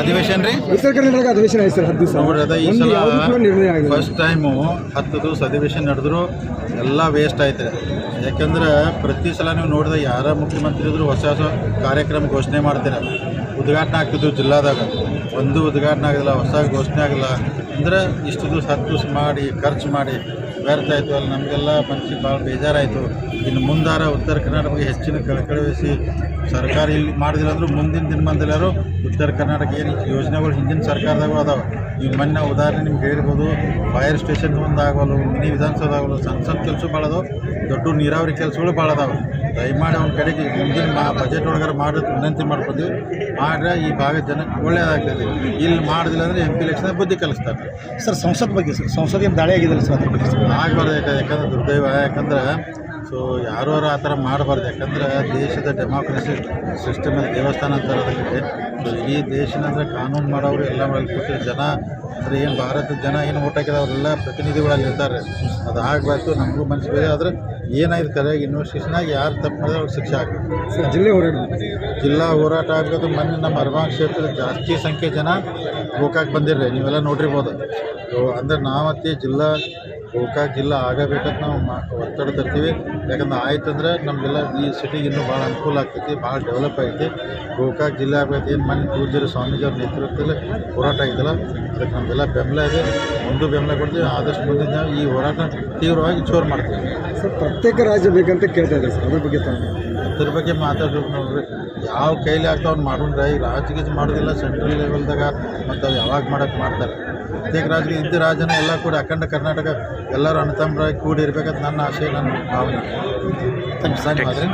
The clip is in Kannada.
ಅಧಿವೇಶನ ರೀ ಉತ್ತರ ಕರ್ನಾಟಕ ಅಧಿವೇಶನ ಆಯ್ತು ಸರ್ ಹತ್ತು ದಿವಸ. ಈ ಸಲ ಫಸ್ಟ್ ಟೈಮು ಹತ್ತು ದಿವಸ ಅಧಿವೇಶನ ನಡೆದ್ರು ಎಲ್ಲ ವೇಸ್ಟ್ ಆಯ್ತು. ಯಾಕಂದ್ರೆ ಪ್ರತಿ ಸಲ ನೀವು ನೋಡಿದ್ರೆ ಯಾರ ಮುಖ್ಯಮಂತ್ರಿ ಇದ್ರು ಹೊಸ ಹೊಸ ಕಾರ್ಯಕ್ರಮ ಘೋಷಣೆ ಮಾಡ್ತೀರ. ಉದ್ಘಾಟನೆ ಆಗ್ತಿದ್ವು ಜಿಲ್ಲಾದಾಗ. ಒಂದು ಉದ್ಘಾಟನೆ ಆಗಿಲ್ಲ ಹೊಸ ಘೋಷಣೆ ಆಗಿಲ್ಲ. ಅಂದ್ರೆ ಇಷ್ಟು ದಿವಸ ಹತ್ತು ದಿವಸ ಮಾಡಿ ಖರ್ಚು ಮಾಡಿ ವ್ಯರ್ಥ ಆಯಿತು ಅಲ್ಲಿ ನಮಗೆಲ್ಲ ಮನಸ್ಸಿಗೆ ಭಾಳ ಬೇಜಾರಾಯಿತು. ಇನ್ನು ಮುಂದಾರ ಉತ್ತರ ಕರ್ನಾಟಕ ಹೆಚ್ಚಿನ ಕಳಕಳಿ ವಹಿಸಿ ಸರ್ಕಾರ ಇಲ್ಲಿ ಮಾಡಿದಿಲ್ಲ ಅಂದರೂ ಮುಂದಿನ ದಿನಮಾನದಲ್ಲಾರು ಉತ್ತರ ಕರ್ನಾಟಕ ಏನು ಯೋಜನೆಗಳು ಹಿಂದಿನ ಸರ್ಕಾರದಾಗೂ ಅದಾವೆ. ಈ ಮೊನ್ನೆ ಉದಾಹರಣೆ ನಿಮ್ಗೆ ಹೇಳ್ಬೋದು ಫೈರ್ ಸ್ಟೇಷನ್ ಒಂದು ಆಗವಲ್ಲ ಮಿನಿ ವಿಧಾನಸೌಧ ಆಗಲು ಸಣ್ಣ ಸಣ್ಣ ಕೆಲಸ ಭಾಳ ಅದಾವೆ. ದೊಡ್ಡ ನೀರಾವರಿ ಕೆಲಸಗಳು ಭಾಳ ಅದಾವೆ. ದಯಮಾಡಿ ಅವ್ನ ಕಡೆಗೆ ಮುಂದಿನ ಮಾ ಬಜೆಟ್ ಒಳಗಾರ ಮಾಡೋದು ವಿನಂತಿ ಮಾಡ್ಕೊತೀವಿ. ಮಾಡ್ರೆ ಈ ಭಾಗದ ಜನಕ್ಕೆ ಒಳ್ಳೇದಾಗ್ತದೆ. ಇಲ್ಲಿ ಮಾಡೋದಿಲ್ಲ ಅಂದರೆ ಎಂ ಪಿ ಎಲೆಕ್ಷನ್ ಬುದ್ಧಿ ಕಲಿಸ್ತಾರೆ. ಸರ್ ಸಂಸತ್ ಬಗ್ಗೆ ಸರ್ ಸಂಸದೀಯ ದಾಳಿ ಆಗಿದೆ ಸರ್ ಅದ್ರ ಬಗ್ಗೆ? ಆಗಬಾರ್ದು ಯಾಕಂದ್ರೆ ದುರ್ದೈವ ಯಾಕಂದ್ರೆ ಸೊ ಯಾರು ಆ ಥರ ಮಾಡಬಾರ್ದು ಯಾಕಂದ್ರೆ ದೇಶದ ಡೆಮಾಕ್ರಸಿ ಸಿಸ್ಟಮಲ್ಲಿ ದೇವಸ್ಥಾನ ಅಂತಾರೆ ಅದಕ್ಕೆ ಸೊ ಇಡೀ ದೇಶನ ಅಂದರೆ ಕಾನೂನು ಮಾಡೋರು ಎಲ್ಲ ಕೂತಿರೋ ಜನ ಅಂದರೆ ಏನು ಭಾರತದ ಜನ ಏನು ಓಟ್ ಹಾಕಿದ ಅವರೆಲ್ಲ ಪ್ರತಿನಿಧಿಗಳಲ್ಲಿ ಇರ್ತಾರೆ ಅದು ಆಗಬೇಕು ನಮಗೂ ಮನಸ್ಸು ಬೇರೆ ಆದರೆ ಏನಾಯ್ತು ಕರೆಯಾಗಿ ಇನ್ವೆಸ್ಟಿಗೇಷನಾಗಿ ಯಾರು ತಪ್ಪು ಮಾಡಿದ್ರೆ ಅವ್ರಿಗೆ ಶಿಕ್ಷೆ ಆಗಬೇಕು. ಸರ್ ಜಿಲ್ಲೆ ಹೋರಾಟ. ಜಿಲ್ಲಾ ಹೋರಾಟ ಆಗಬೇಕು ಮೊನ್ನೆ ನಮ್ಮ ಅರ್ಮಾನ್ ಕ್ಷೇತ್ರದ ಜಾಸ್ತಿ ಸಂಖ್ಯೆ ಜನ ಗೋಕಾಕ್ ಬಂದಿರ್ರಿ ನೀವೆಲ್ಲ ನೋಡಿರ್ಬೋದು. ಸೊ ಅಂದರೆ ನಾವತ್ತಿ ಜಿಲ್ಲಾ ಗೋಕಾಕ್ ಜಿಲ್ಲಾ ಆಗಬೇಕಂತ ನಾವು ಮಾ ಒತ್ತಡ ತರ್ತೀವಿ ಯಾಕಂದ್ರೆ ಆಯ್ತು ಅಂದ್ರೆ ನಮಗೆಲ್ಲ ಈ ಸಿಟಿಗೆ ಇನ್ನೂ ಭಾಳ ಅನುಕೂಲ ಆಗ್ತೈತಿ ಭಾಳ ಡೆವಲಪ್ ಆಗೈತಿ. ಗೋಕಾಕ್ ಜಿಲ್ಲೆ ಆಗಬೇಕು ಏನು ಮನೆ ಪೂಜ್ಯರು ಸ್ವಾಮೀಜಿ ಅವ್ರ ನೇತೃತ್ವದಲ್ಲಿ ಹೋರಾಟ ಆಗಿದ್ದಲ್ಲ ಅದಕ್ಕೆ ನಮಗೆಲ್ಲ ಬೆಂಬಲ ಇದೆ. ಒಂದು ಬೆಂಬಲ ಕೊಡ್ತೀವಿ ಆದಷ್ಟು ಮುಂದಿನ ದಿನ ಈ ಹೋರಾಟ ತೀವ್ರವಾಗಿ ಜೋರು ಮಾಡ್ತೀವಿ. ಸರ್ ಪ್ರತ್ಯೇಕ ರಾಜ್ಯ ಬೇಕಂತ ಕೇಳ್ತಾ ಇದ್ದಾರೆ ಸರ್ ಅದ್ರ ಬಗ್ಗೆ ಅದ್ರ ಬಗ್ಗೆ ಮಾತಾಡ್ಬೇಕು ನೋಡ್ರಿ. ಯಾವ ಕೈಲಿ ಆಗ್ತಾವ್ ಅವ್ನು ಮಾಡೋಣ್ರಿ ಈಗ ರಾಜಕೀಯ ಮಾಡೋದಿಲ್ಲ ಸೆಂಟ್ರಲ್ ಲೆವೆಲ್ದಾಗ ಮತ್ತು ಅವು ಯಾವಾಗ ಮಾಡಕ್ಕೆ ಮಾಡ್ತಾರೆ. ಪ್ರತ್ಯೇಕ ರಾಜಕೀಯ ಇದ್ದ ರಾಜನ ಎಲ್ಲ ಕೂಡ ಅಖಂಡ ಕರ್ನಾಟಕ ಎಲ್ಲರೂ ಅಣ್ಣತಮ್ಮರಾಗಿ ಕೂಡಿರ್ಬೇಕಂತ ನನ್ನ ಆಶಯ, ನನ್ನ ಭಾವನೆ. ಧನ್ಯವಾದ